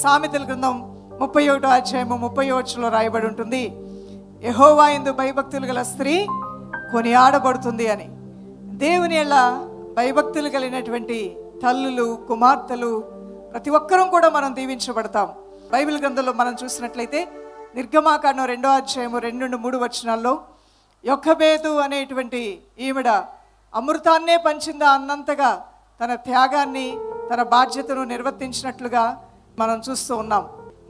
సామెతల గ్రంథం ముప్పై ఒకటో అధ్యాయము ముప్పై వచ్చులో రాయబడి ఉంటుంది. యహోవా ఇందు భయభక్తులు గల స్త్రీ కొనియాడబడుతుంది అని. దేవుని ఎలా భయభక్తులు కలిగినటువంటి తల్లులు కుమార్తెలు ప్రతి ఒక్కరూ కూడా మనం దీవించబడతాం. బైబిల్ గ్రంథంలో మనం చూసినట్లయితే నిర్గమాకాండం రెండో అధ్యాయము రెండు నుండి మూడు వచనాల్లో యొక్కబేదు అనేటువంటి ఈవిడ అమృతాన్నే పంచిందా అన్నంతగా తన త్యాగాన్ని తన బాధ్యతను నిర్వర్తించినట్లుగా మనం చూస్తూ ఉన్నాం.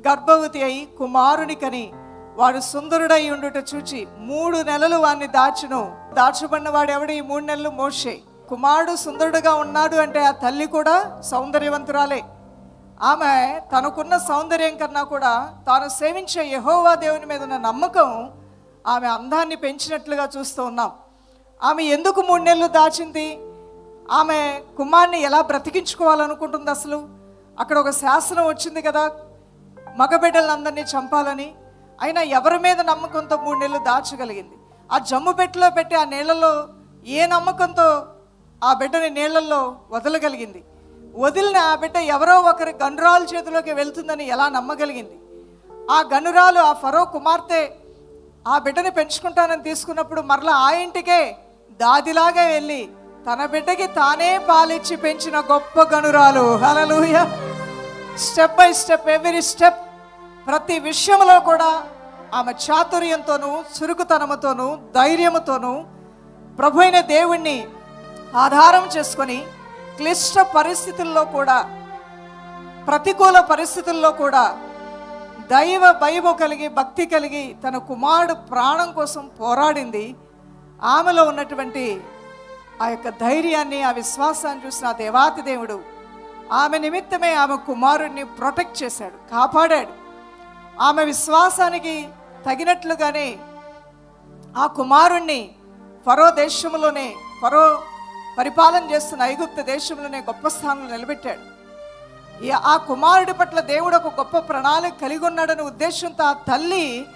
గర్భవతి అయి కుమారునికని వాడు సుందరుడై ఉండుట చూచి మూడు నెలలు వాడిని దాచును. దాచబడిన వాడు ఎవడు? ఈ మూడు నెలలు మోషే. కుమారుడు సుందరుడుగా ఉన్నాడు అంటే ఆ తల్లి కూడా సౌందర్యవంతురాలే. ఆమె తనకున్న సౌందర్యం కన్నా కూడా తాను సేవించే యహోవా దేవుని మీద ఉన్న నమ్మకం ఆమె అందాన్ని పెంచినట్లుగా చూస్తూ ఉన్నాం. ఆమె ఎందుకు మూడు నెలలు దాచింది? ఆమె కుమార్ని ఎలా బ్రతికించుకోవాలనుకుంటుంది అసలు? అక్కడ ఒక శాసనం వచ్చింది కదా మగబిడ్డలందరినీ చంపాలని. అయినా ఎవరి మీద నమ్మకంతో మూడు నెలలు దాచగలిగింది. ఆ జమ్ము పెట్టెలో పెట్టి ఆ నీళ్ళలో ఏ నమ్మకంతో ఆ బిడ్డని నీళ్ళల్లో వదలగలిగింది. వదిలిన ఆ బిడ్డ ఎవరో ఒకరి గనురాలు చేతిలోకి వెళ్తుందని ఎలా నమ్మగలిగింది? ఆ గనురాలు ఆ ఫరో కుమార్తె ఆ బిడ్డని పెంచుకుంటానని తీసుకున్నప్పుడు మరలా ఆ ఇంటికే దాదిలాగా వెళ్ళి తన బిడ్డకి తానే పాలిచ్చి పెంచిన గొప్ప గనురాలు. Hallelujah step by step every step ప్రతి విషయంలో కూడా ఆమె చాతుర్యంతోనూ చురుకుతనముతోనూ ధైర్యముతోనూ ప్రభు అయిన దేవుణ్ణి ఆధారం చేసుకొని క్లిష్ట పరిస్థితుల్లో కూడా ప్రతికూల పరిస్థితుల్లో కూడా దైవ భయము కలిగి భక్తి కలిగి తన కుమారుడు ప్రాణం కోసం పోరాడింది. ఆమెలో ఉన్నటువంటి ఆ యొక్క ధైర్యాన్ని ఆ విశ్వాసాన్ని చూసిన దేవాతి దేవుడు ఆమె నిమిత్తమే ఆమె కుమారుణ్ణి ప్రొటెక్ట్ చేశాడు కాపాడాడు. ఆమె విశ్వాసానికి తగినట్లుగానే ఆ కుమారుణ్ణి ఫరో దేశంలోనే ఫరో పరిపాలన చేస్తున్న ఐగుప్త దేశంలోనే గొప్ప స్థానంలో నిలబెట్టాడు. ఈ- ఆ కుమారుడి పట్ల దేవుడు ఒక గొప్ప ప్రణాళిక కలిగి ఉన్నాడనే ఉద్దేశంతో ఆ తల్లి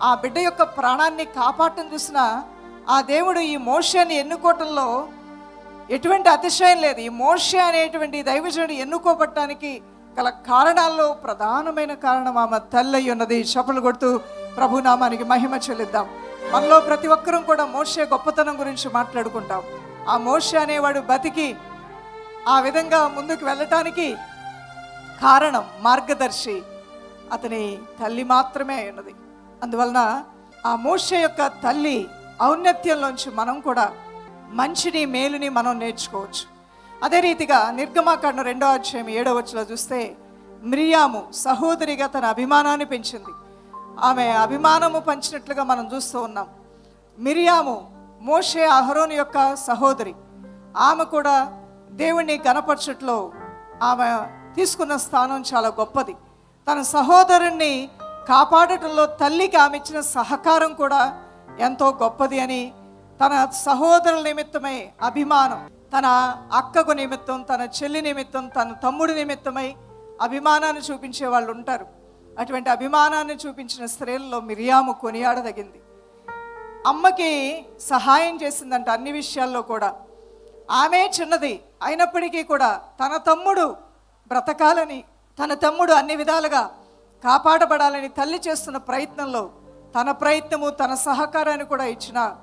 ఆ బిడ్డ యొక్క ప్రాణాన్ని కాపాడటం చూసిన ఆ దేవుడు ఈ మోషని ఎన్నుకోవటంలో ఎటువంటి అతిశయం లేదు. ఈ మోషే అనేటువంటి దైవజనుడు ఎన్నుకోబట్టడానికి గల కారణాల్లో ప్రధానమైన కారణం ఆమె తల్లి ఉన్నది. చపలు కొడుతూ ప్రభునామానికి మహిమ చెల్లిద్దాం. మనలో ప్రతి ఒక్కరూ కూడా మోషే గొప్పతనం గురించి మాట్లాడుకుంటాం. ఆ మోషే అనేవాడు బతికి ఆ విధంగా ముందుకు వెళ్ళటానికి కారణం మార్గదర్శి అతని తల్లి మాత్రమే ఉన్నది. అందువలన ఆ మోష యొక్క తల్లి ఔన్నత్యంలోంచి మనం కూడా మంచిని మేలుని మనం నేర్చుకోవచ్చు. అదే రీతిగా నిర్గమాకాండం రెండో అధ్యాయం ఏడో వచ్చిలో చూస్తే మిరియాము సహోదరిగా తన అభిమానాన్ని పెంచింది. ఆమె అభిమానము పంచినట్లుగా మనం చూస్తూ ఉన్నాం. మిరియాము మోషే అహరోన్ యొక్క సహోదరి. ఆమె కూడా దేవుణ్ణి గణపరచట్లో ఆమె తీసుకున్న స్థానం చాలా గొప్పది. తన సహోదరుణ్ణి కాపాడటంలో తల్లికి ఆమె ఇచ్చిన సహకారం కూడా ఎంతో గొప్పది అని తన సహోదరుల నిమిత్తమై అభిమానం తన అక్కకు నిమిత్తం తన చెల్లి నిమిత్తం తన తమ్ముడి నిమిత్తమై అభిమానాన్ని చూపించే వాళ్ళు ఉంటారు. అటువంటి అభిమానాన్ని చూపించిన స్త్రీలలో మిరియాము కొనియాడదగింది. అమ్మకి సహాయం చేసిందంట అన్ని విషయాల్లో కూడా. ఆమె చిన్నది అయినప్పటికీ కూడా తన తమ్ముడు బ్రతకాలని తన తమ్ముడు అన్ని విధాలుగా కాపాడబడాలని తల్లి చేస్తున్న ప్రయత్నంలో తన ప్రయత్నము తన సహకారాన్ని కూడా ఇచ్చిన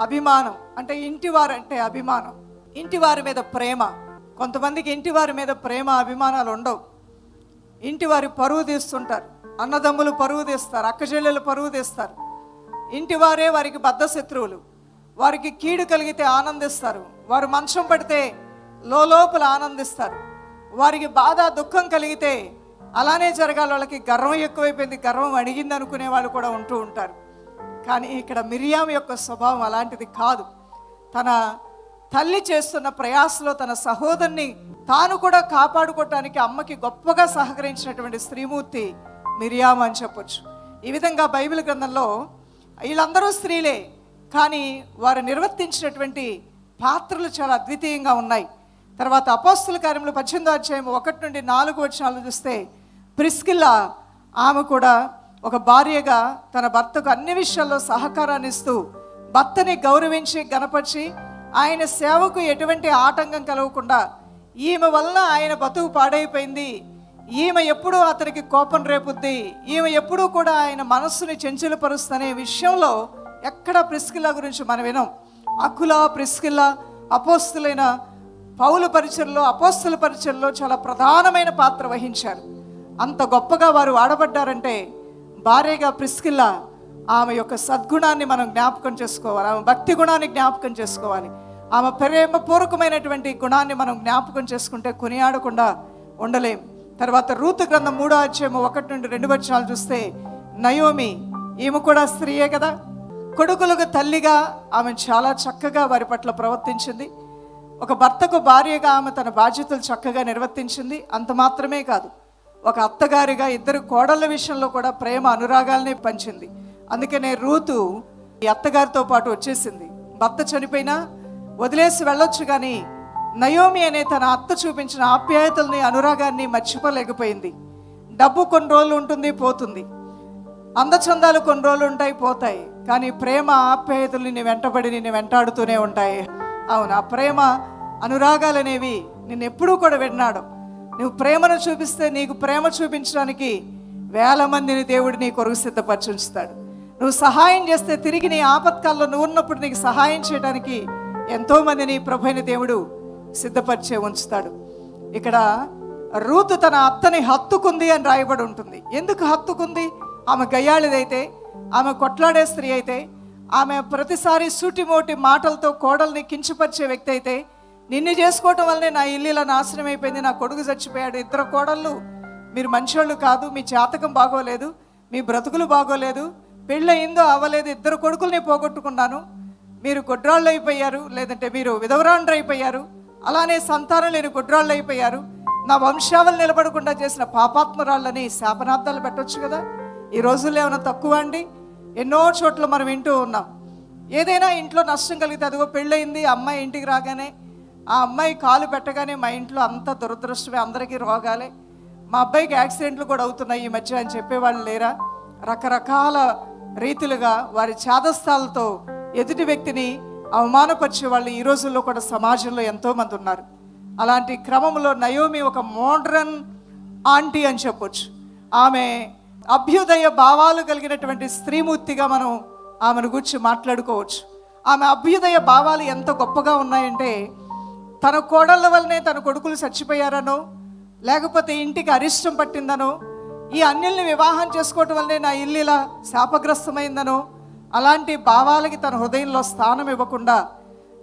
అభిమానం. అంటే ఇంటివారంటే అభిమానం. ఇంటివారి మీద ప్రేమ. కొంతమందికి ఇంటివారి మీద ప్రేమ అభిమానాలు ఉండవు. ఇంటి వారి పరువు తీస్తుంటారు. అన్నదమ్ములు పరువు తీస్తారు. అక్కచెల్లెలు పరువు తీస్తారు. ఇంటి వారే వారికి బద్ధ శత్రువులు. వారికి కీడు కలిగితే ఆనందిస్తారు. వారు మంచం పడితే లోపల ఆనందిస్తారు. వారికి బాధ దుఃఖం కలిగితే అలానే జరగాలి. వాళ్ళకి గర్వం ఎక్కువైపోయింది. గర్వం అడిగింది అనుకునే వాళ్ళు కూడా ఉంటూ ఉంటారు. కానీ ఇక్కడ మిరియాం యొక్క స్వభావం అలాంటిది కాదు. తన తల్లి చేస్తున్న ప్రయాసలో తన సహోదరుని తాను కూడా కాపాడుకోవటానికి అమ్మకి గొప్పగా సహకరించినటువంటి స్త్రీమూర్తి మిరియాం అని చెప్పొచ్చు. ఈ విధంగా బైబిల్ గ్రంథంలో వీళ్ళందరూ స్త్రీలే కానీ వారు నిర్వర్తించినటువంటి పాత్రలు చాలా అద్వితీయంగా ఉన్నాయి. తర్వాత అపోస్తుల కార్యములు పద్దెనిమిదో అధ్యాయం ఒకటి నుండి నాలుగు వచ్చినాలు చూస్తే ప్రిస్కిల్లా ఆమె కూడా ఒక భార్యగా తన భర్తకు అన్ని విషయాల్లో సహకారాన్ని ఇస్తూ భర్తని గౌరవించి గనపరిచి ఆయన సేవకు ఎటువంటి ఆటంకం కలగకుండా ఈమె వలన ఆయన బతుకు పాడైపోయింది. ఈమె ఎప్పుడూ అతనికి కోపం రేపుద్ది. ఈమె ఎప్పుడూ కూడా ఆయన మనస్సుని చెంచలపరుస్తనే విషయంలో ఎక్కడ ప్రిస్కిల్లా గురించి మనం వినం. అకుల ప్రిస్కిల్లా అపోస్తులైన పౌల పరిచయలో అపోస్తుల పరిచయలో చాలా ప్రధానమైన పాత్ర వహించారు. అంత గొప్పగా వారు వాడబడ్డారంటే భార్యగా ప్రిస్కిల్లా ఆమె యొక్క సద్గుణాన్ని మనం జ్ఞాపకం చేసుకోవాలి ఆమె భక్తి గుణాన్ని జ్ఞాపకం చేసుకోవాలి. ఆమె ప్రేమపూర్వకమైనటువంటి గుణాన్ని మనం జ్ఞాపకం చేసుకుంటే కొనియాడకుండా ఉండలేం. తర్వాత రూతు గ్రంథం మూడో అధ్యాయము ఒకటి నుండి రెండు వచనాలు చూస్తే నయోమి ఈమె కూడా స్త్రీయే కదా? కొడుకులకు తల్లిగా ఆమె చాలా చక్కగా వారి పట్ల ప్రవర్తించింది. ఒక భర్తకు భార్యగా ఆమె తన బాధ్యతలు చక్కగా నిర్వర్తించింది. అంత మాత్రమే కాదు. ఒక అత్తగారిగా ఇద్దరు కోడళ్ళ విషయంలో కూడా ప్రేమ అనురాగాల్ని పంచింది. అందుకనే రూతు ఈ అత్తగారితో పాటు వచ్చేసింది. భర్త చనిపోయినా వదిలేసి వెళ్ళొచ్చు కానీ నయోమి అనే తన అత్త చూపించిన ఆప్యాయతల్ని అనురాగాన్ని మర్చిపోలేకపోయింది. డబ్బు కొన్ని రోజులు ఉంటుంది పోతుంది. అందచందాలు కొన్ని రోజులు ఉంటాయి పోతాయి. కానీ ప్రేమ ఆప్యాయతలు నిన్ను వెంటబడి నిన్ను వెంటాడుతూనే ఉంటాయి. అవును ఆ ప్రేమ అనురాగాలనేవి నిన్నెప్పుడూ ఎప్పుడూ కూడా విన్నాడు. నువ్వు ప్రేమను చూపిస్తే నీకు ప్రేమ చూపించడానికి వేల మందిని దేవుడు నీ కొరకు సిద్ధపరిచి ఉంచుతాడు. నువ్వు సహాయం చేస్తే తిరిగి నీ ఆపత్కాల్లో నువ్వు ఉన్నప్పుడు నీకు సహాయం చేయడానికి ఎంతో మందిని ప్రభైన దేవుడు సిద్ధపరిచే ఉంచుతాడు. ఇక్కడ రూతు తన అత్తని హత్తుకుంది అని రాయబడి ఉంటుంది. ఎందుకు హత్తుకుంది? ఆమె గయ్యాళిదైతే ఆమె కొట్లాడే స్త్రీ అయితే ఆమె ప్రతిసారి సూటిమోటి మాటలతో కోడల్ని కించపరిచే వ్యక్తి అయితే నిన్ను చేసుకోవటం వల్లనే నా ఇల్లు ఇలా నాశనం అయిపోయింది నా కొడుకు చచ్చిపోయాడు. ఇద్దరు కోడళ్ళు మీరు మంచివాళ్ళు కాదు మీ జాతకం బాగోలేదు మీ బ్రతుకులు బాగోలేదు పెళ్ళయిందో అవ్వలేదు ఇద్దరు కొడుకుల్ని పోగొట్టుకున్నాను. మీరు గొడ్రాళ్ళు అయిపోయారు లేదంటే మీరు విధవరాండ్రు అయిపోయారు అలానే సంతానం లేని గొడ్రాళ్ళు అయిపోయారు. నా వంశావలు నిలబడకుండా చేసిన పాపాత్మరాళ్ళని శాపనార్థాలు పెట్టవచ్చు కదా. ఈ రోజుల్లో ఏమైనా తక్కువ అండి? ఎన్నో చోట్ల మనం వింటూ ఉన్నాం. ఏదైనా ఇంట్లో నష్టం కలిగితే అదిగో పెళ్ళయింది అమ్మాయి ఇంటికి రాగానే ఆ అమ్మాయి కాలు పెట్టగానే మా ఇంట్లో అంత దురదృష్టమే అందరికీ రోగాలే. మా అబ్బాయికి యాక్సిడెంట్లు కూడా అవుతున్నాయి ఈ మధ్య అని చెప్పేవాళ్ళు లేరా? రకరకాల రీతిలుగా వారి చాదస్తాలతో ఎదుటి వ్యక్తిని అవమానపరిచే వాళ్ళు ఈ రోజుల్లో కూడా సమాజంలో ఎంతోమంది ఉన్నారు. అలాంటి క్రమంలో నయోమి ఒక మోడ్రన్ ఆంటీ అని చెప్పొచ్చు. ఆమె అభ్యుదయ భావాలు కలిగినటువంటి స్త్రీమూర్తిగా మనం ఆమెను గురించి మాట్లాడుకోవచ్చు. ఆమె అభ్యుదయ భావాలు ఎంత గొప్పగా ఉన్నాయంటే తన కోడళ్ళ వల్లనే తన కొడుకులు చచ్చిపోయారనో లేకపోతే ఇంటికి అరిష్టం పట్టిందనో ఈ అన్యుల్ని వివాహం చేసుకోవటం వల్లనే నా ఇల్లు ఇలా శాపగ్రస్తమైందనో అలాంటి భావాలకి తన హృదయంలో స్థానం ఇవ్వకుండా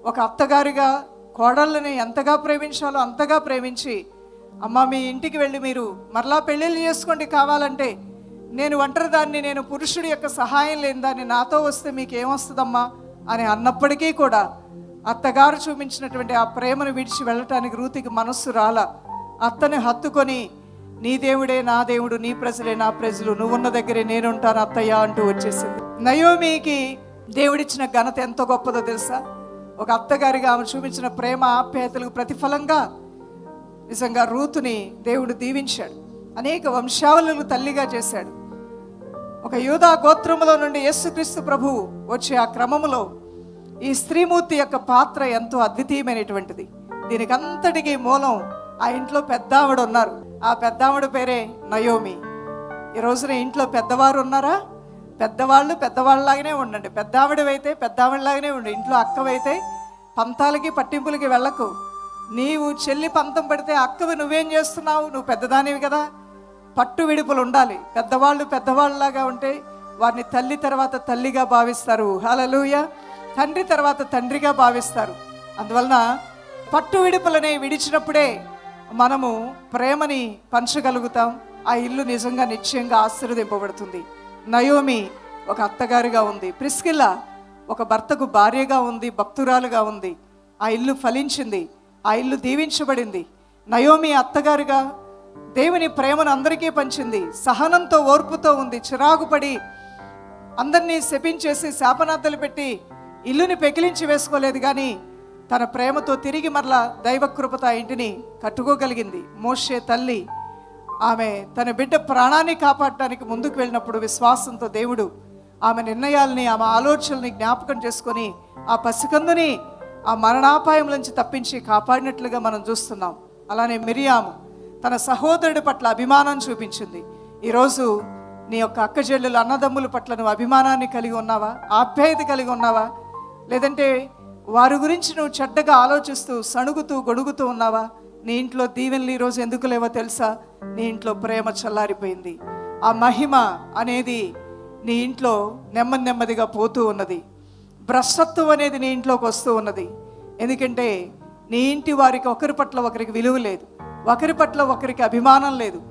ఒక అత్తగారిగా కోడళ్ళని ఎంతగా ప్రేమించాలో అంతగా ప్రేమించి అమ్మ మీ ఇంటికి వెళ్ళి మీరు మరలా పెళ్ళిళ్ళు చేసుకోండి కావాలంటే నేను ఒంటరిదాన్ని నేను పురుషుడి యొక్క సహాయం లేని దాన్ని నాతో వస్తే మీకేమొస్తుందమ్మా అని అన్నప్పటికీ కూడా అత్తగారు చూపించినటువంటి ఆ ప్రేమను విడిచి వెళ్ళటానికి రూతికి మనస్సు రాల. అత్తని హత్తుకొని నీ దేవుడే నా దేవుడు నీ ప్రజలే నా ప్రజలు నువ్వున్న దగ్గరే నేనుంటాను అత్తయ్య అంటూ వచ్చేసింది. నయోమికి దేవుడిచ్చిన ఘనత ఎంతో గొప్పదో తెలుసా? ఒక అత్తగారిగా ఆమె చూపించిన ప్రేమ ఆప్యాయతలకు ప్రతిఫలంగా నిజంగా రూతుని దేవుడు దీవించాడు. అనేక వంశావళులు తల్లిగా చేశాడు. ఒక యూదా గోత్రములో నుండి యేసుక్రీస్తు ప్రభువు వచ్చే ఆ క్రమములో ఈ స్త్రీమూర్తి యొక్క పాత్ర ఎంతో అద్వితీయమైనటువంటిది. దీనికి అంతటికి మూలం ఆ ఇంట్లో పెద్దావిడ ఉన్నారు. ఆ పెద్దావిడ పేరే నయోమి. ఈ రోజున ఇంట్లో పెద్దవారు ఉన్నారా? పెద్దవాళ్ళు పెద్దవాళ్ళలాగానే ఉండండి. పెద్దావిడవైతే పెద్దావిడలాగానే ఉండు. ఇంట్లో అక్కవైతే పంతాలకి పట్టింపులకి వెళ్ళకు. నీవు చెల్లి పంతం పడితే అక్కవి నువ్వేం చేస్తున్నావు? నువ్వు పెద్దదానివి కదా. పట్టు విడుపులు ఉండాలి. పెద్దవాళ్ళు పెద్దవాళ్ళలాగా ఉంటే వారిని తల్లి తర్వాత తల్లిగా భావిస్తారు. హలలుయ తండ్రి తర్వాత తండ్రిగా భావిస్తారు. అందువలన పట్టు విడుపులనే విడిచినప్పుడే మనము ప్రేమని పంచగలుగుతాం. ఆ ఇల్లు నిజంగా నిశ్చయంగా ఆశీర్వదింపబడుతుంది. నయోమి ఒక అత్తగారిగా ఉంది. ప్రిస్కిల్లా ఒక భర్తకు భార్యగా ఉంది భక్తురాలుగా ఉంది. ఆ ఇల్లు ఫలించింది. ఆ ఇల్లు దీవించబడింది. నయోమి అత్తగారిగా దేవుని ప్రేమను అందరికీ పంచింది. సహనంతో ఓర్పుతో ఉంది. చిరాకుపడి అందరినీ శపించేసి శాపనార్థలు పెట్టి ఇల్లుని పెకిలించి వేసుకోలేదు కానీ తన ప్రేమతో తిరిగి మరలా దైవకృపత ఇంటిని కట్టుకోగలిగింది. మోషే తల్లి ఆమె తన బిడ్డ ప్రాణాన్ని కాపాడటానికి ముందుకు వెళ్ళినప్పుడు విశ్వాసంతో దేవుడు ఆమె నిర్ణయాల్ని ఆమె ఆలోచనల్ని జ్ఞాపకం చేసుకొని ఆ పసికందుని ఆ మరణాపాయం నుంచి తప్పించి కాపాడినట్లుగా మనం చూస్తున్నాం. అలానే మిరియాము తన సహోదరుడి పట్ల అభిమానం చూపించింది. ఈరోజు నీ యొక్క అక్క చెల్లెలు అన్నదమ్ముల పట్ల నువ్వు అభిమానాన్ని కలిగి ఉన్నావా? ఆప్యాయత కలిగి ఉన్నావా? లేదంటే వారి గురించి నువ్వు చెడ్డగా ఆలోచిస్తూ సణుగుతూ గొడుగుతూ ఉన్నావా? నీ ఇంట్లో దీవెనలు ఈరోజు ఎందుకు లేవో తెలుసా? నీ ఇంట్లో ప్రేమ చల్లారిపోయింది. ఆ మహిమ అనేది నీ ఇంట్లో నెమ్మది నెమ్మదిగా పోతూ ఉన్నది. భ్రష్టత్వం అనేది నీ ఇంట్లోకి వస్తూ ఉన్నది. ఎందుకంటే నీ ఇంటి వారికి ఒకరి పట్ల ఒకరికి విలువ లేదు. ఒకరి పట్ల ఒకరికి అభిమానం లేదు.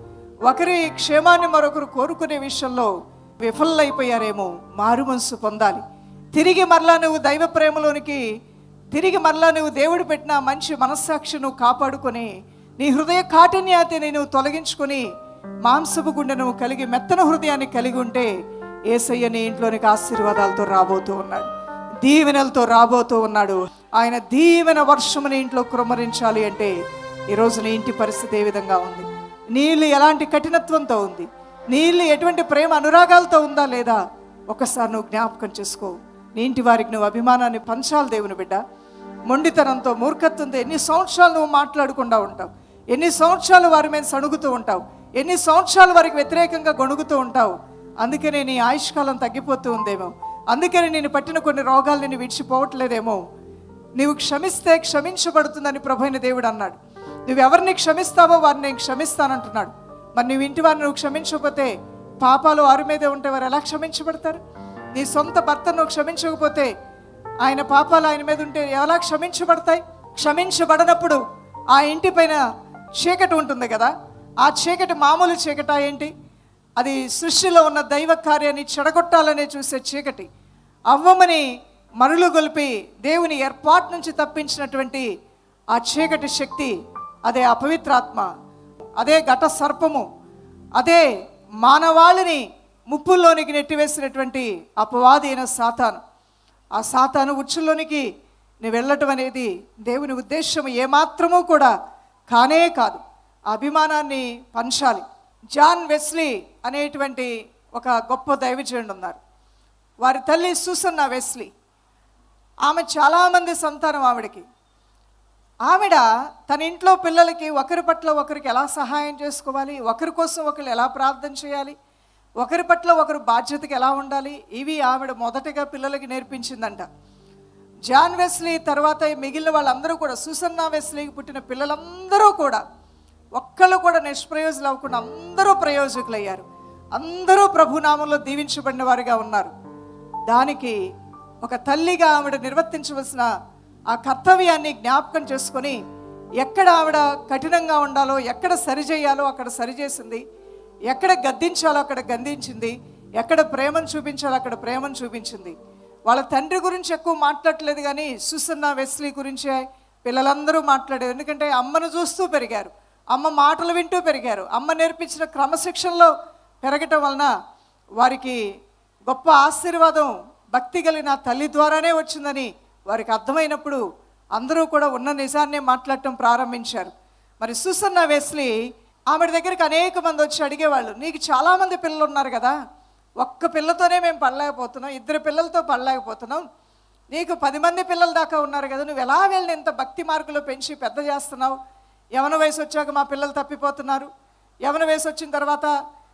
ఒకరి క్షేమాన్ని మరొకరు కోరుకునే విషయంలో విఫలైపోయారేమో మారు మనసు పొందాలి. తిరిగి మరలా నువ్వు దైవ ప్రేమలోనికి తిరిగి మరలా నువ్వు దేవుడు పెట్టిన మంచి మనస్సాక్షి నువ్వు కాపాడుకొని నీ హృదయ కాఠిన్యాతిని నువ్వు తొలగించుకొని మాంసపు గుండె నువ్వు కలిగి మెత్తన హృదయాన్ని కలిగి ఉంటే ఏసయ్య నీ ఇంట్లోనికి ఆశీర్వాదాలతో రాబోతూ ఉన్నాడు. దీవెనలతో రాబోతూ ఉన్నాడు. ఆయన దీవెన వర్షము నీ ఇంట్లో కుమ్మరించాలి అంటే ఈరోజు నీ ఇంటి పరిస్థితి ఏ విధంగా ఉంది? నీళ్ళు ఎలాంటి కఠినత్వంతో ఉంది? నీళ్ళు ఎటువంటి ప్రేమ అనురాగాలతో ఉందా లేదా? ఒకసారి నువ్వు జ్ఞాపకం చేసుకో. నీ ఇంటి వారికి నువ్వు అభిమానాన్ని పంచాలి దేవుని బిడ్డ. మొండితనంతో మూర్ఖత్వంతో ఎన్ని సంవత్సరాలు నువ్వు మాట్లాడకుండా ఉంటావు? ఎన్ని సంవత్సరాలు వారి మీద సణుగుతూ ఉంటావు? ఎన్ని సంవత్సరాలు వారికి వ్యతిరేకంగా గొణుగుతూ ఉంటావు? అందుకనే నీ ఆయుష్కాలం తగ్గిపోతూ ఉందేమో. అందుకని నేను పట్టిన కొన్ని రోగాలు నేను విడిచిపోవట్లేదేమో. నీవు క్షమిస్తే క్షమించబడుతుందని ప్రభైన దేవుడు అన్నాడు. నువ్వు ఎవరిని క్షమిస్తావో వారిని నేను క్షమిస్తానంటున్నాడు. మరి నువ్వు ఇంటి వారిని నువ్వు క్షమించకపోతే పాపాలు వారి మీదే ఉంటే వారు ఎలా క్షమించబడతారు? నీ సొంత భర్తను నువ్వు క్షమించకపోతే ఆయన పాపాలు ఆయన మీద ఉంటే ఎలా క్షమించబడతాయి? క్షమించబడనప్పుడు ఆ ఇంటి పైన చీకటి ఉంటుంది కదా? ఆ చీకటి మామూలు చీకట ఏంటి? అది సృష్టిలో ఉన్న దైవ కార్యాన్ని చెడగొట్టాలనే చూసే చీకటి. అవ్వమని మరులు గొలిపి దేవుని ఏర్పాటు నుంచి తప్పించినటువంటి ఆ చీకటి శక్తి అదే అపవిత్రాత్మ అదే ఘట సర్పము అదే మానవాళిని ముప్పుల్లోనికి నెట్టివేసినటువంటి అపవాది అయిన సాతాను. ఆ సాతాను ఉచ్చుల్లోనికి నువ్వు వెళ్ళటం అనేది దేవుని ఉద్దేశం ఏమాత్రమూ కూడా కానే కాదు. అభిమానాన్ని పంచాలి. జాన్ వెస్లీ అనేటువంటి ఒక గొప్ప దైవజనుడు ఉన్నారు. వారి తల్లి సూసన్న వెస్లీ. ఆమె చాలామంది సంతానం ఆవిడకి. ఆవిడ తన ఇంట్లో పిల్లలకి ఒకరి పట్ల ఒకరికి ఎలా సహాయం చేసుకోవాలి? ఒకరి కోసం ఒకరు ఎలా ప్రార్థన చేయాలి? ఒకరి పట్ల ఒకరు బాధ్యతకి ఎలా ఉండాలి? ఇవి ఆవిడ మొదటగా పిల్లలకి నేర్పించిందంట. జాన్ వెస్లీ తర్వాత మిగిలిన వాళ్ళందరూ కూడా సుసన్నా వెస్లీకి పుట్టిన పిల్లలందరూ కూడా ఒక్కళ్ళు కూడా నిష్ప్రయోజులు అవ్వకుండా అందరూ ప్రయోజకులయ్యారు. అందరూ ప్రభునామంలో దీవించబడిన వారిగా ఉన్నారు. దానికి ఒక తల్లిగా ఆవిడ నిర్వర్తించవలసిన ఆ కర్తవ్యాన్ని జ్ఞాపకం చేసుకొని ఎక్కడ ఆవిడ కఠినంగా ఉండాలో ఎక్కడ సరిచేయాలో అక్కడ సరిచేసింది ఎక్కడ గద్దించాలో అక్కడ గందించింది ఎక్కడ ప్రేమను చూపించాలో అక్కడ ప్రేమను చూపించింది. వాళ్ళ తండ్రి గురించి ఎక్కువ మాట్లాడలేదు కానీ సుసన్న వెస్లీ గురించే పిల్లలందరూ మాట్లాడారు. ఎందుకంటే అమ్మను చూస్తూ పెరిగారు అమ్మ మాటలు వింటూ పెరిగారు అమ్మ నేర్పించిన క్రమశిక్షణలో పెరగటం వలన వారికి గొప్ప ఆశీర్వాదం భక్తి కలిగిన తల్లి ద్వారానే వచ్చిందని వారికి అర్థమైనప్పుడు అందరూ కూడా ఉన్న నిజాన్నే మాట్లాడటం ప్రారంభించారు. మరి సుసన్న వెస్లీ ఆమె దగ్గరికి అనేక మంది వచ్చి అడిగేవాళ్ళు నీకు చాలామంది పిల్లలు ఉన్నారు కదా ఒక్క పిల్లతోనే మేము పడలేకపోతున్నాం ఇద్దరు పిల్లలతో పడలేకపోతున్నాం నీకు పది మంది పిల్లల దాకా ఉన్నారు కదా నువ్వు ఎలా వెళ్ళిన ఇంత భక్తి మార్కులో పెంచి పెద్ద చేస్తున్నావు? యవన వయసు వచ్చాక మా పిల్లలు తప్పిపోతున్నారు యవన వయసు వచ్చిన తర్వాత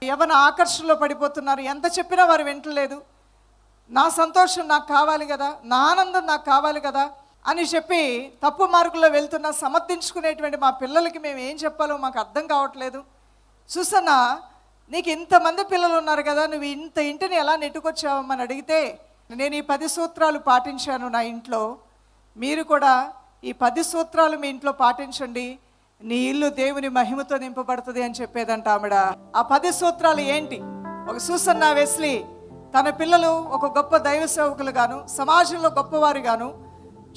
యవన ఆకర్షణలో పడిపోతున్నారు ఎంత చెప్పినా వారు వింటలేదు. నా సంతోషం నాకు కావాలి కదా నా ఆనందం నాకు కావాలి కదా అని చెప్పి తప్పు మార్గంలో వెళ్తున్న సమర్థించుకునేటువంటి మా పిల్లలకి మేము ఏం చెప్పాలో మాకు అర్థం కావట్లేదు. చూసన్నా నీకు ఇంతమంది పిల్లలు ఉన్నారు కదా నువ్వు ఇంత ఇంటిని ఎలా నెట్టుకొచ్చావమ్మని అడిగితే నేను ఈ పది సూత్రాలు పాటించాను నా ఇంట్లో. మీరు కూడా ఈ పది సూత్రాలు మీ ఇంట్లో పాటించండి. నీ ఇల్లు దేవుని మహిమతో నింపబడుతుంది అని చెప్పేదంట ఆవిడ. ఆ పది సూత్రాలు ఏంటి? ఒక సూసన్న వెస్లీ తన పిల్లలు ఒక గొప్ప దైవ సేవకులు గాను సమాజంలో గొప్పవారు గాను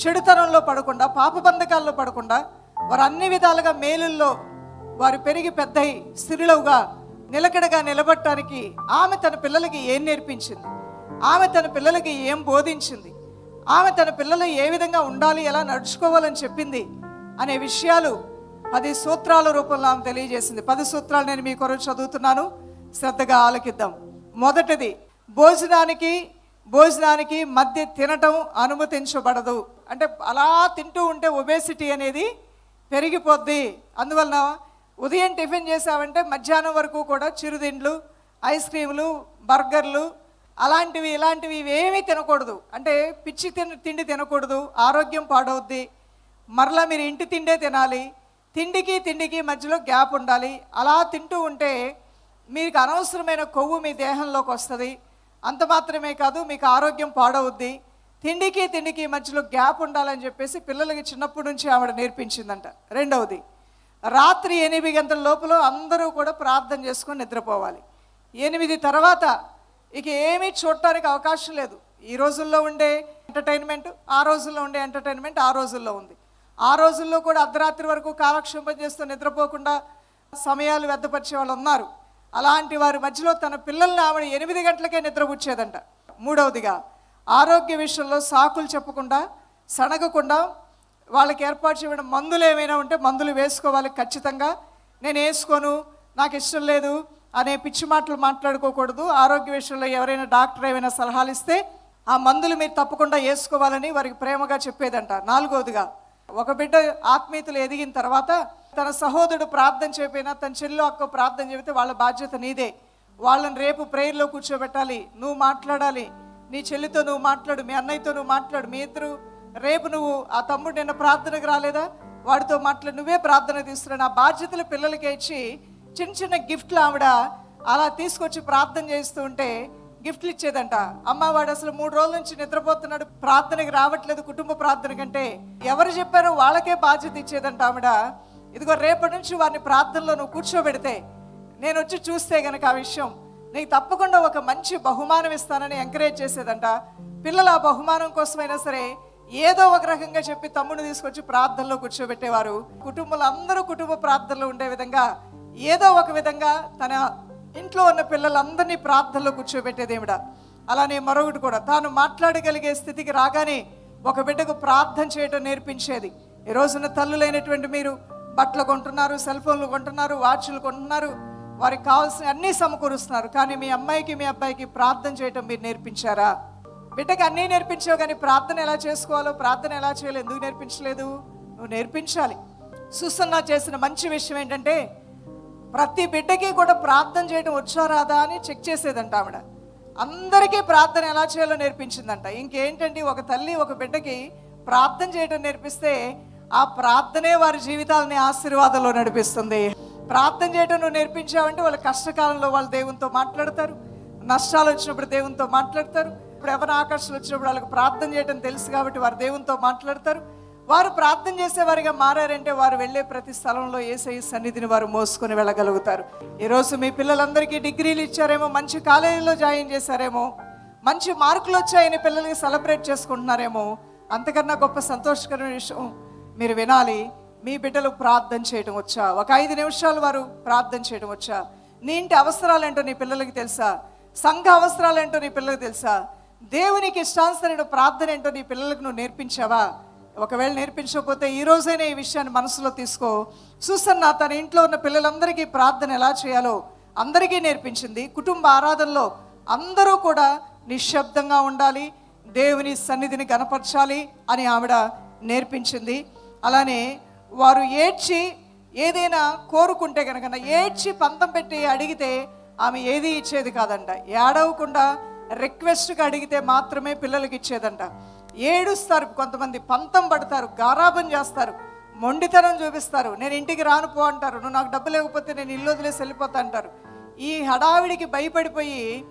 చెడుతనంలో పడకుండా పాపబంధకాల్లో పడకుండా వారు అన్ని విధాలుగా మేలుల్లో వారు పెరిగి పెద్దయి స్థిరులవుగా నిలకడగా నిలబట్టడానికి ఆమె తన పిల్లలకి ఏం నేర్పించింది? ఆమె తన పిల్లలకి ఏం బోధించింది? ఆమె తన పిల్లలు ఏ విధంగా ఉండాలి ఎలా నడుచుకోవాలని చెప్పింది అనే విషయాలు పది సూత్రాల రూపంలో ఆమె తెలియజేసింది. పది సూత్రాలు నేను మీ కొరకు చదువుతున్నాను. శ్రద్ధగా ఆలకిద్దాం. మొదటిది భోజనానికి భోజనానికి మధ్య తినటం అనుమతించబడదు. అంటే అలా తింటూ ఉంటే ఒబేసిటీ అనేది పెరిగిపోద్ది. అందువలన ఉదయం టిఫిన్ చేసామంటే మధ్యాహ్నం వరకు కూడా చిరుతిండ్లు ఐస్ క్రీములు బర్గర్లు అలాంటివి ఇలాంటివి ఇవేమీ తినకూడదు. అంటే పిచ్చి తిన తిండి తినకూడదు. ఆరోగ్యం పాడవుద్ది. మరలా మీరు ఇంటి తిండే తినాలి. తిండికి తిండికి మధ్యలో గ్యాప్ ఉండాలి. అలా తింటూ ఉంటే మీకు అనవసరమైన కొవ్వు మీ దేహంలోకి వస్తుంది. అంత మాత్రమే కాదు మీకు ఆరోగ్యం పాడవుద్ది. తిండికి తిండికి మధ్యలో గ్యాప్ ఉండాలని చెప్పేసి పిల్లలకి చిన్నప్పటి నుంచి ఆవిడ నేర్పించిందంట. రెండవది రాత్రి ఎనిమిది గంటల లోపల అందరూ కూడా ప్రార్థన చేసుకొని నిద్రపోవాలి. ఎనిమిది తర్వాత ఇక ఏమీ చూడటానికి అవకాశం లేదు. ఈ రోజుల్లో ఉండే ఎంటర్టైన్మెంట్ ఆ రోజుల్లో ఉండే ఎంటర్టైన్మెంట్ ఆ రోజుల్లో ఉంది. ఆ రోజుల్లో కూడా అర్ధరాత్రి వరకు కాలక్షేపం చేస్తూ నిద్రపోకుండా సమయాలు వ్యర్థపరిచే వాళ్ళు ఉన్నారు. అలాంటి వారి మధ్యలో తన పిల్లల్ని ఆవిడ ఎనిమిది గంటలకే నిద్రపుచ్చేదంట. మూడవదిగా ఆరోగ్య విషయంలో సాకులు చెప్పకుండా సనగకుండా వాళ్ళకి ఏర్పాటు చేయడం మందులు ఏమైనా ఉంటే మందులు వేసుకోవాలి ఖచ్చితంగా. నేను వేసుకోను నాకు ఇష్టం లేదు అనే పిచ్చి మాటలు మాట్లాడుకోకూడదు. ఆరోగ్య విషయంలో ఎవరైనా డాక్టర్ ఏమైనా సలహాలు ఇస్తే ఆ మందులు మీరు తప్పకుండా వేసుకోవాలని వారికి ప్రేమగా చెప్పేదంట. నాలుగవదిగా ఒక బిడ్డ ఆత్మీయతలు ఎదిగిన తర్వాత తన సహోదరుడు ప్రార్థన చెప్పినా తన చెల్లు అక్క ప్రార్థన చెబితే వాళ్ళ బాధ్యత నీదే. వాళ్ళని రేపు ప్రేయర్లో కూర్చోబెట్టాలి. నువ్వు మాట్లాడాలి. నీ చెల్లితో నువ్వు మాట్లాడు మీ అన్నయ్యతో నువ్వు మాట్లాడు మీ ఇద్దరు రేపు నువ్వు ఆ తమ్ముడు నిన్న ప్రార్థనకు రాలేదా? వాడితో మాట్లాడు నువ్వే ప్రార్థన తీసుకురా. నా బాధ్యతలు పిల్లలకి ఇచ్చి చిన్న చిన్న గిఫ్ట్లు ఆవిడ అలా తీసుకొచ్చి ప్రార్థన చేస్తూ ఉంటే గిఫ్ట్లు ఇచ్చేదంట. అమ్మ వాడు అసలు మూడు రోజుల నుంచి నిద్రపోతున్నాడు. ప్రార్థనకి రావట్లేదు. కుటుంబ ప్రార్థన కంటే ఎవరు చెప్పారో వాళ్ళకే బాధ్యత ఇచ్చేదంట ఆవిడ. ఇదిగో రేపటి నుంచి వారిని ప్రార్థనలో నువ్వు కూర్చోబెడితే నేను వచ్చి చూస్తే గనక ఆ విషయం నీకు తప్పకుండా ఒక మంచి బహుమానం ఇస్తానని ఎంకరేజ్ చేసేదంట. పిల్లలు ఆ బహుమానం కోసమైనా సరే ఏదో ఒక రకంగా చెప్పి తమ్ముడిని తీసుకొచ్చి ప్రార్థనలో కూర్చోబెట్టేవారు. కుటుంబంలో అందరూ కుటుంబ ప్రార్థనలో ఉండే విధంగా ఏదో ఒక విధంగా తన ఇంట్లో ఉన్న పిల్లలందరినీ ప్రార్థనలో కూర్చోబెట్టేదేమిడ అలానే మరొకటి కూడా తాను మాట్లాడగలిగే స్థితికి రాగానే ఒక బిడ్డకు ప్రార్థన చేయటం నేర్పించేది. ఈ రోజున తల్లులైనటువంటి మీరు బట్టలు కొంటున్నారు సెల్ ఫోన్లు కొంటున్నారు వాచ్లు కొంటున్నారు వారికి కావాల్సిన అన్నీ సమకూరుస్తున్నారు. కానీ మీ అమ్మాయికి మీ అబ్బాయికి ప్రార్థన చేయటం మీరు నేర్పించారా? బిడ్డకి అన్నీ నేర్పించావు కానీ ప్రార్థన ఎలా చేసుకోవాలో ప్రార్థన ఎలా చేయాలో ఎందుకు నేర్పించలేదు? నువ్వు నేర్పించాలి. సుసన్న చేసిన మంచి విషయం ఏంటంటే ప్రతి బిడ్డకి కూడా ప్రార్థన చేయడం వచ్చా రాదా అని చెక్ చేసేదంట ఆవిడ. అందరికీ ప్రార్థన ఎలా చేయాలో నేర్పించిందంట. ఇంకేంటండి ఒక తల్లి ఒక బిడ్డకి ప్రార్థన చేయడం నేర్పిస్తే ఆ ప్రార్థనే వారి జీవితాలని ఆశీర్వాదంలో నడిపిస్తుంది. ప్రార్థన చేయడం నువ్వు నేర్పించావంటే వాళ్ళ కష్టకాలంలో వాళ్ళు దేవునితో మాట్లాడతారు. నష్టాలు వచ్చినప్పుడు దేవునితో మాట్లాడతారు. ఇప్పుడు ఎవరి ఆకర్షణ వచ్చినప్పుడు వాళ్ళకి ప్రార్థన చేయడం తెలుసు కాబట్టి వారు దేవునితో మాట్లాడతారు. వారు ప్రార్థన చేసేవారిగా మారారంటే వారు వెళ్ళే ప్రతి స్థలంలో ఏసై సన్నిధిని వారు మోసుకొని వెళ్ళగలుగుతారు. ఈరోజు మీ పిల్లలందరికీ డిగ్రీలు ఇచ్చారేమో మంచి కాలేజీలో జాయిన్ చేశారేమో మంచి మార్కులు వచ్చాయని పిల్లలకి సెలబ్రేట్ చేసుకుంటున్నారేమో అంతకన్నా గొప్ప సంతోషకరమైన విషయం మీరు వినాలి మీ బిడ్డలు ప్రార్థన చేయడం వచ్చా? ఒక ఐదు నిమిషాలు వారు ప్రార్థన చేయడం వచ్చా? నీ ఇంటి అవసరాలేంటో నీ పిల్లలకి తెలుసా? సంఘ అవసరాలేంటో నీ పిల్లలకి తెలుసా? దేవునికి ఇష్టానుసరైన ప్రార్థన ఏంటో నీ పిల్లలకు నువ్వు నేర్పించావా? ఒకవేళ నేర్పించకపోతే ఈ రోజైనా ఈ విషయాన్ని మనసులో తీసుకో. సుసన్న తన ఇంట్లో ఉన్న పిల్లలందరికీ ప్రార్థన ఎలా చేయాలో అందరికీ నేర్పించింది. కుటుంబ ఆరాధనలో అందరూ కూడా నిశ్శబ్దంగా ఉండాలి దేవుని సన్నిధిని గనపరచాలి అని ఆవిడ నేర్పించింది. అలానే వారు ఏడ్చి ఏదైనా కోరుకుంటే కనుక ఏడ్చి పంతం పెట్టి అడిగితే ఆమె ఏది ఇచ్చేది కాదంట. ఏడవకుండా రిక్వెస్ట్గా అడిగితే మాత్రమే పిల్లలకి ఇచ్చేదంట. ఏడుస్తారు కొంతమంది పంతం పడతారు గారాబం చేస్తారు మొండితనం చూపిస్తారు. నేను ఇంటికి రాను పో అంటారు నువ్వు నాకు డబ్బు లేకపోతే నేను ఇల్లు వదిలేసి వెళ్ళిపోతా అంటారు. ఈ హడావిడికి భయపడిపోయి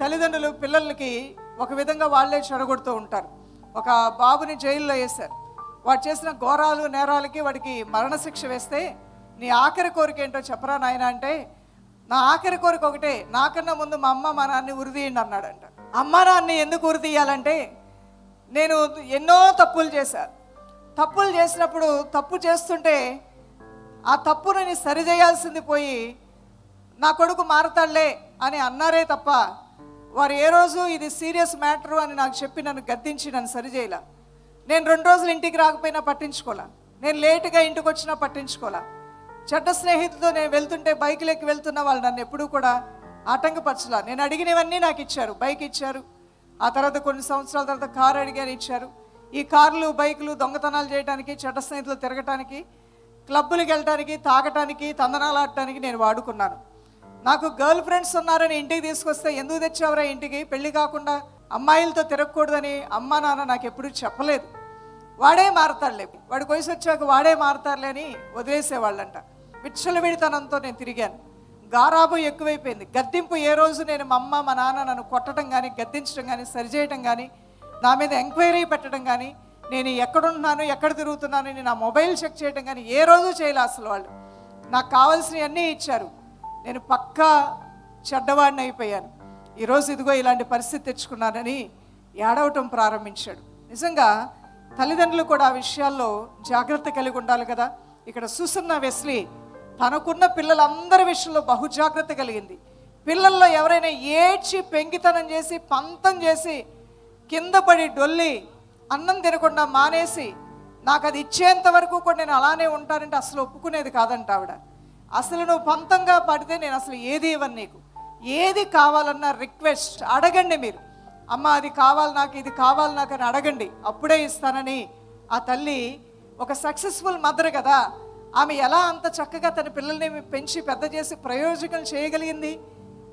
తల్లిదండ్రులు పిల్లలకి ఒక విధంగా వాళ్ళే చెడగొడుతూ ఉంటారు. ఒక బాబుని జైల్లో వేశారు. వాడు చేసిన ఘోరాలు నేరాలకి వాడికి మరణశిక్ష వేస్తే నీ ఆఖరి కోరిక ఏంటో చెప్పరా నాయన అంటే నా ఆఖరి కోరిక ఒకటే నాకన్నా ముందు మా అమ్మ మా నాన్ని ఉరిదీయండి అన్నాడంట. అమ్మ నాన్ని ఎందుకు ఉరిదీయాలంటే నేను ఎన్నో తప్పులు చేశాను తప్పులు చేసినప్పుడు తప్పు చేస్తుంటే ఆ తప్పును నేను సరిచేయాల్సింది పోయి నా కొడుకు మారతాడులే అని అన్నారే తప్ప వారు ఏ రోజు ఇది సీరియస్ మ్యాటరు అని నాకు చెప్పి నన్ను గద్దించి నన్ను సరిచేయలా నేను రెండు రోజులు ఇంటికి రాకపోయినా పట్టించుకోలే. నేను లేటుగా ఇంటికి వచ్చినా పట్టించుకోలే. చెడ్డ స్నేహితులతో నేను వెళ్తుంటే బైక్లోకి వెళ్తున్న వాళ్ళు నన్ను ఎప్పుడూ కూడా ఆటంకపరచలా. నేను అడిగినవన్నీ నాకు ఇచ్చారు బైక్ ఇచ్చారు. ఆ తర్వాత కొన్ని సంవత్సరాల తర్వాత కారు అడిగారు ఇచ్చారు. ఈ కార్లు బైకులు దొంగతనాలు చేయడానికి చెడ్డ స్నేహితులు తిరగటానికి క్లబ్బులకు వెళ్ళటానికి తాగటానికి తందనాలు ఆడటానికి నేను వాడుకున్నాను. నాకు గర్ల్ ఫ్రెండ్స్ ఉన్నారని ఇంటికి తీసుకొస్తే ఎందుకు తెచ్చావురా ఇంటికి? పెళ్ళి కాకుండా అమ్మాయిలతో తిరగకూడదని అమ్మా నాన్న నాకు ఎప్పుడూ చెప్పలేదు. వాడే మారతాడులే వాడికి వయసు వచ్చాక వాడే మారతారులే అని వదిలేసేవాళ్ళంట. విచ్చలవిడితనంతో నేను తిరిగాను. గారాబు ఎక్కువైపోయింది. గద్దింపు ఏ రోజు నేను మా అమ్మ మా నాన్న నన్ను కొట్టడం కానీ గద్దించడం కానీ సరిచేయటం కానీ నా మీద ఎంక్వైరీ పెట్టడం కానీ నేను ఎక్కడున్నాను ఎక్కడ తిరుగుతున్నాను నేను నా మొబైల్ చెక్ చేయడం కానీ ఏ రోజు చేయలే అసలు వాళ్ళు. నాకు కావాల్సినవన్నీ ఇచ్చారు. నేను పక్కా చెడ్డవాడిని అయిపోయాను. ఈరోజు ఇదిగో ఇలాంటి పరిస్థితి తెచ్చుకున్నానని ఏడవటం ప్రారంభించాడు. నిజంగా తల్లిదండ్రులు కూడా ఆ విషయాల్లో జాగ్రత్త కలిగి ఉండాలి కదా. ఇక్కడ సుసన్న వెస్లీ తనకున్న పిల్లలందరి విషయంలో బహుజాగ్రత్త కలిగింది. పిల్లల్లో ఎవరైనా ఏడ్చి పెంకితనం చేసి పంతం చేసి కింద పడి డొల్లి అన్నం తినకుండా మానేసి నాకు అది ఇచ్చేంత వరకు కూడా నేను అలానే ఉంటానంటే అసలు ఒప్పుకునేది కాదంట ఆవిడ. అసలు నువ్వు పంతంగా పడితే నేను అసలు ఏది ఇవ్వను నీకు. ఏది కావాలన్నా రిక్వెస్ట్ అడగండి మీరు. అమ్మ అది కావాలి నాకు ఇది కావాలి నాకు అని అడగండి. అప్పుడే ఇస్తానని. ఆ తల్లి ఒక సక్సెస్ఫుల్ మదర్ కదా. ఆమె ఎలా అంత చక్కగా తన పిల్లల్ని పెంచి పెద్ద చేసి ప్రయోజకం చేయగలిగింది?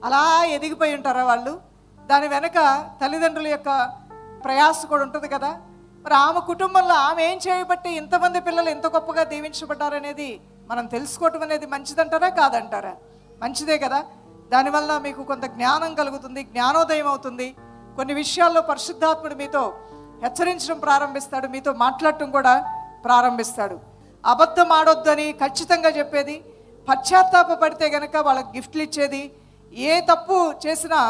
అలా ఎదిగిపోయి ఉంటారా వాళ్ళు? దాని వెనక తల్లిదండ్రుల యొక్క ప్రయాస కూడా ఉంటుంది కదా. మరి ఆమె కుటుంబంలో ఆమె ఏం చేయబట్టి ఇంతమంది పిల్లలు ఎంత గొప్పగా దీవించబడ్డారనేది మనం తెలుసుకోవటం అనేది మంచిదంటారా కాదంటారా? మంచిదే కదా. దానివల్ల మీకు కొంత జ్ఞానం కలుగుతుంది జ్ఞానోదయం అవుతుంది. కొన్ని విషయాల్లో పరిశుద్ధాత్ముడు మీతో హెచ్చరించడం ప్రారంభిస్తాడు మీతో మాట్లాడటం కూడా ప్రారంభిస్తాడు. అబద్ధం ఆడొద్దని ఖచ్చితంగా చెప్పేది. పశ్చాత్తాప పడితే గనక వాళ్ళకి గిఫ్ట్లు ఇచ్చేది. ఏ తప్పు చేసినా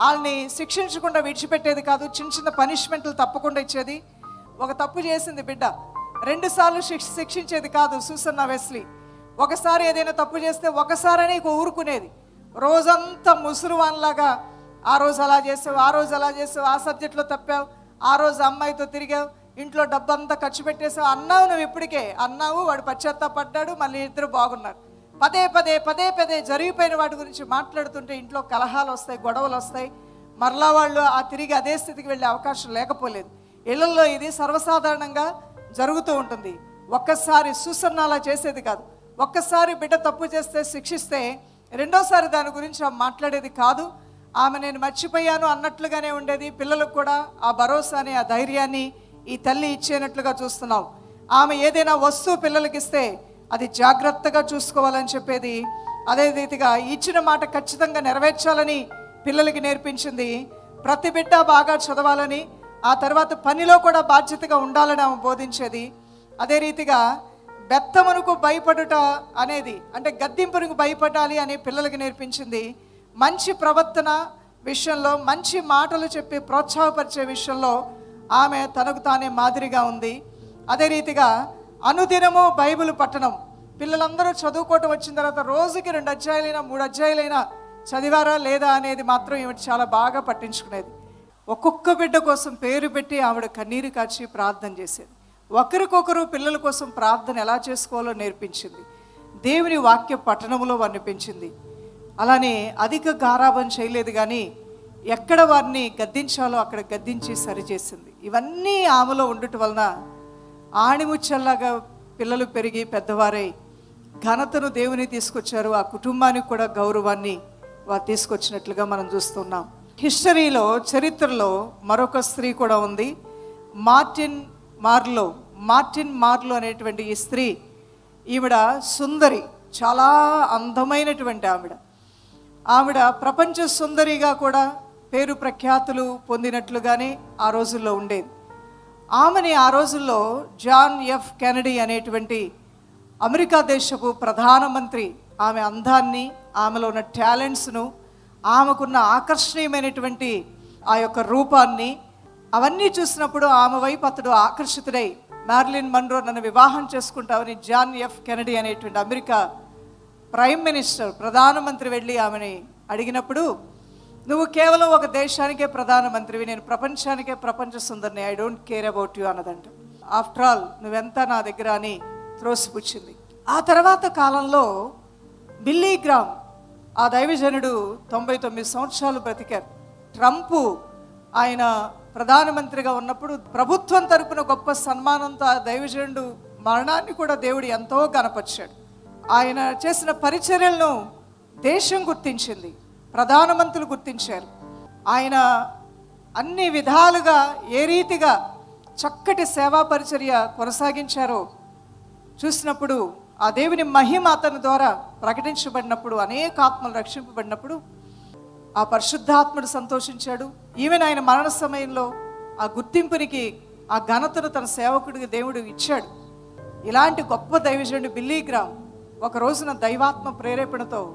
వాళ్ళని శిక్షించకుండా విడిచిపెట్టేది కాదు. చిన్న చిన్న పనిష్మెంట్లు తప్పకుండా ఇచ్చేది. ఒక తప్పు చేసింది బిడ్డ. రెండుసార్లు శిక్ష శిక్షించేది కాదు సూసన్న వెస్లీ. ఒకసారి ఏదైనా తప్పు చేస్తే ఒకసారనే ఇక ఊరుకునేది. రోజంతా ముసురువాన్లాగా ఆ రోజు అలా చేసావు ఆ రోజు అలా చేసావు ఆ సబ్జెక్ట్లో తప్పావు ఆ రోజు అమ్మాయితో తిరిగావు ఇంట్లో డబ్బంతా ఖర్చు పెట్టేసావు అన్నావు నువ్వు ఇప్పటికే అన్నావు వాడు పశ్చాత్తాపడ్డాడు మళ్ళీ ఇద్దరు బాగున్నారు. పదే పదే పదే పదే జరిగిపోయిన వాటి గురించి మాట్లాడుతుంటే ఇంట్లో కలహాలు వస్తాయి గొడవలు వస్తాయి. మరలా వాళ్ళు ఆ తిరిగి అదే స్థితికి వెళ్ళే అవకాశం లేకపోలేదు. ఇళ్ళలో ఇది సర్వసాధారణంగా జరుగుతూ ఉంటుంది. ఒక్కసారి సుసన్న అలా చేసేది కాదు. ఒక్కసారి బిడ్డ తప్పు చేస్తే శిక్షిస్తే రెండోసారి దాని గురించి ఆమె మాట్లాడేది కాదు. ఆమె నేను మర్చిపోయాను అన్నట్లుగానే ఉండేది. పిల్లలకు కూడా ఆ భరోసాని ఆ ధైర్యాన్ని ఈ తల్లి ఇచ్చేనట్లుగా చూస్తున్నాం ఆమె ఏదైనా వస్తువు పిల్లలకి ఇస్తే అది జాగ్రత్తగా చూసుకోవాలని చెప్పేది అదే రీతిగా ఇచ్చిన మాట ఖచ్చితంగా నెరవేర్చాలని పిల్లలకి నేర్పించింది. ప్రతి బిడ్డ బాగా చదవాలని ఆ తర్వాత పనిలో కూడా బాధ్యతగా ఉండాలని ఆమె బోధించేది. అదే రీతిగా బెత్తమునకు భయపడుట అనేది అంటే గద్దింపునకు భయపడాలి అని పిల్లలకి నేర్పించింది. మంచి ప్రవర్తన విషయంలో మంచి మాటలు చెప్పి ప్రోత్సాహపరిచే విషయంలో ఆమె తనకు తానే మాదిరిగా ఉంది. అదే రీతిగా అనుదినము బైబిల్ పట్టణం పిల్లలందరూ చదువుకోవటం వచ్చిన తర్వాత రోజుకి రెండు అధ్యాయులైనా మూడు అధ్యాయులైనా చదివారా లేదా అనేది మాత్రం ఈమె చాలా బాగా పట్టించుకునేది. ఒక్కొక్క బిడ్డ కోసం పేరు పెట్టి ఆవిడ కన్నీరు కాచి ప్రార్థన చేసేది. ఒకరికొకరు పిల్లల కోసం ప్రార్థన ఎలా చేసుకోవాలో నేర్పించింది. దేవుని వాక్య పట్టణములో వారిని పెంచింది. అలానే అధిక గారాభం చేయలేదు కానీ ఎక్కడ వారిని గద్దించాలో అక్కడ గద్దించి సరిచేసింది. ఇవన్నీ ఆమెలో ఉండటం వలన ఆణిముచ్చల్లాగా పిల్లలు పెరిగి పెద్దవారై ఘనతను దేవుని తీసుకొచ్చారు. ఆ కుటుంబానికి కూడా గౌరవాన్ని వారు తీసుకొచ్చినట్లుగా మనం చూస్తున్నాం. హిస్టరీలో చరిత్రలో మరొక స్త్రీ కూడా ఉంది. మార్టిన్ మార్లో మార్టిన్ మార్లో అనేటువంటి ఈ స్త్రీ ఈవిడ సుందరి చాలా అందమైనటువంటి ఆవిడ. ఆవిడ ప్రపంచ సుందరిగా కూడా పేరు ప్రఖ్యాతులు పొందినట్లుగానే ఆ రోజుల్లో ఉండేది. ఆమెని ఆ రోజుల్లో జాన్ ఎఫ్ కెనడీ అనేటువంటి అమెరికా దేశపు ప్రధానమంత్రి ఆమె అందాన్ని ఆమెలో ఉన్న టాలెంట్స్ను ఆమెకున్న ఆకర్షణీయమైనటువంటి ఆ యొక్క రూపాన్ని అవన్నీ చూసినప్పుడు ఆమె వైపు అతడు ఆకర్షితుడై మ్యార్లిన్ మన్రో నన్ను వివాహం చేసుకుంటామని జాన్ ఎఫ్ కెనడీ అనేటువంటి అమెరికా ప్రైమ్ మినిస్టర్ ప్రధానమంత్రి వెళ్ళి ఆమెని అడిగినప్పుడు నువ్వు కేవలం ఒక దేశానికే ప్రధానమంత్రివి నేను ప్రపంచానికే ప్రపంచ సుందరిని. I don't care about you అన్నదంట. After all నువ్వెంత నా దగ్గర అని త్రోసిపుచ్చింది. ఆ తర్వాత కాలంలో బిల్లీ గ్రామ్ ఆ దైవజనుడు తొంభై తొమ్మిది సంవత్సరాలు బ్రతికారు. ట్రంప్ ఆయన ప్రధానమంత్రిగా ఉన్నప్పుడు ప్రభుత్వం తరపున గొప్ప సన్మానంతో ఆ దైవజనుడు మరణాన్ని కూడా దేవుడు ఎంతో గనపరిచాడు ఆయన చేసిన పరిచర్యలను దేశం గుర్తించింది. ప్రధానమంత్రులు గుర్తించారు. ఆయన అన్ని విధాలుగా ఏ రీతిగా చక్కటి సేవా పరిచర్య కొనసాగించారో చూసినప్పుడు ఆ దేవుని మహిమ అతని ద్వారా ప్రకటించబడినప్పుడు అనేక ఆత్మలు రక్షింపబడినప్పుడు ఆ పరిశుద్ధాత్ముడు సంతోషించాడు. ఈవెన్ ఆయన మరణ సమయంలో ఆ గుర్తింపునికి ఆ ఘనతను తన సేవకుడికి దేవుడు ఇచ్చాడు. ఇలాంటి గొప్ప దైవజనుడు బిల్లీ గ్రామ్ ఒక రోజున దైవాత్మ ప్రేరేపణతో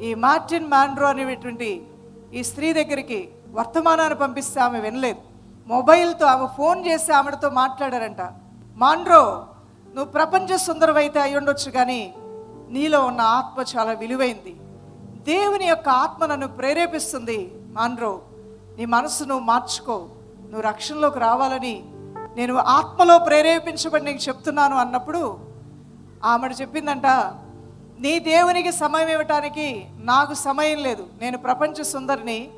ఈ మార్టిన్ మాండ్రో అనేటువంటి ఈ స్త్రీ దగ్గరికి వర్తమానాన్ని పంపిస్తే ఆమె వినలేదు. మొబైల్తో ఆమె ఫోన్ చేసి ఆమెతో మాట్లాడారంట. మాండ్రో నువ్వు ప్రపంచ సుందరమైతే అయి ఉండొచ్చు కానీ నీలో ఉన్న ఆత్మ చాలా విలువైంది. దేవుని యొక్క ఆత్మ నన్ను ప్రేరేపిస్తుంది. మాండ్రో నీ మనసు నువ్వు మార్చుకో. నువ్వు రక్షణలోకి రావాలని నేను ఆత్మలో ప్రేరేపించబడి నీకు చెప్తున్నాను అన్నప్పుడు ఆమెడు చెప్పిందంట నీ దేవునికి సమయం ఇవ్వటానికి నాకు సమయం లేదు. నేను ప్రపంచ సుందరిని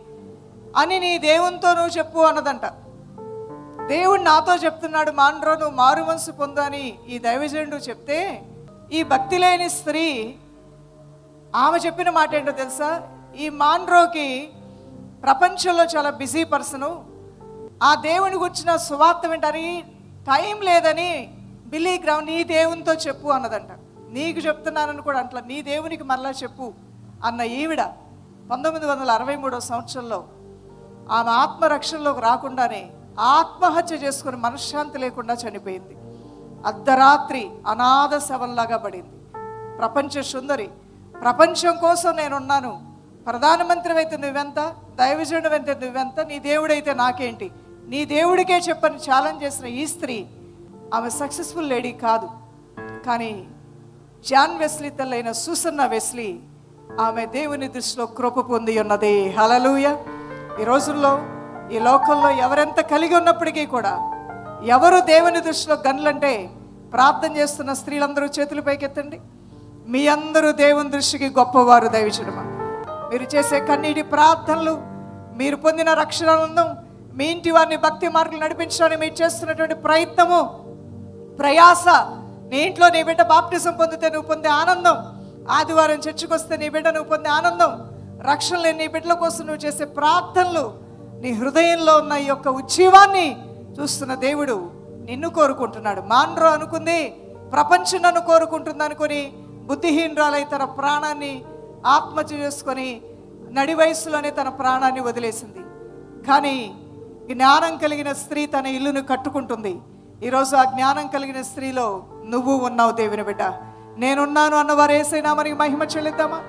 అని నీ దేవునితో నువ్వు చెప్పు అన్నదంట. దేవుడు నాతో చెప్తున్నాడు మాండ్రో నువ్వు మారు మనసు పొందని ఈ దైవజనుడు చెప్తే ఈ భక్తి లేని స్త్రీ ఆమె చెప్పిన మాట ఏంటో తెలుసా? ఈ మాండ్రోకి ప్రపంచంలో చాలా బిజీ పర్సను. ఆ దేవుని గురించిన సువార్త వింటని టైం లేదని బిల్లీ గ్రౌండ్ నీ దేవునితో చెప్పు అన్నదంట. నీకు చెప్తున్నానని కూడా అంట్లా నీ దేవునికి మరలా చెప్పు అన్న ఈవిడ పంతొమ్మిది వందల అరవై మూడో సంవత్సరంలో ఆమె ఆత్మరక్షణలోకి రాకుండానే ఆత్మహత్య చేసుకుని మనశ్శాంతి లేకుండా చనిపోయింది. అర్ధరాత్రి అనాథ శవంలాగా పడింది. ప్రపంచ సుందరి ప్రపంచం కోసం నేనున్నాను. ప్రధానమంత్రి అయితే నువ్వెంత? దైవజనుడు అయితే నువ్వెంత? నీ దేవుడైతే నాకేంటి? నీ దేవుడికే చెప్పని ఛాలెంజ్ చేసిన ఈ స్త్రీ ఆమె సక్సెస్ఫుల్ లేడీ కాదు. కానీ జాన్ వెస్లీ తల్లైన సుసన్న వెస్లీ ఆమె దేవుని దృష్టిలో కృప పొంది ఉన్నది. హలలుయ ఈ రోజుల్లో ఈ లోకంలో ఎవరెంత కలిగి ఉన్నప్పటికీ కూడా ఎవరు దేవుని దృష్టిలో గన్లంటే ప్రార్థన చేస్తున్న స్త్రీలందరూ చేతులు పైకెత్తండి. మీ అందరూ దేవుని దృష్టికి గొప్పవారు దైవచడమా మీరు చేసే కన్నీటి ప్రార్థనలు మీరు పొందిన రక్షణానందం మీ ఇంటి వారిని భక్తి మార్గం నడిపించడానికి మీరు చేస్తున్నటువంటి ప్రయత్నము ప్రయాస నీ ఇంట్లో నీ బిడ్డ బాప్టిజం పొందితే నువ్వు పొందే ఆనందం. ఆదివారం చర్చకొస్తే నీ బిడ్డ నువ్వు పొందే ఆనందం. రక్షణ లేని నీ బిడ్డల కోసం నువ్వు చేసే ప్రార్థనలు నీ హృదయంలో ఉన్న ఈ యొక్క ఉజ్జీవాన్ని చూస్తున్న దేవుడు నిన్ను కోరుకుంటున్నాడు. మాన్రో అనుకుంది ప్రపంచం నన్ను కోరుకుంటుంది అనుకుని బుద్ధిహీనరాలై తన ప్రాణాన్ని ఆత్మహత్య చేసుకొని నడి వయసులోనే తన ప్రాణాన్ని వదిలేసింది. కానీ జ్ఞానం కలిగిన స్త్రీ తన ఇల్లును కట్టుకుంటుంది. ఈరోజు ఆ జ్ఞానం కలిగిన స్త్రీలో నువ్వు ఉన్నావు దేవుని బిడ్డ. నేనున్నాను అన్నవారు ఏసైనా మరి మహిమ చెల్లిద్దామా?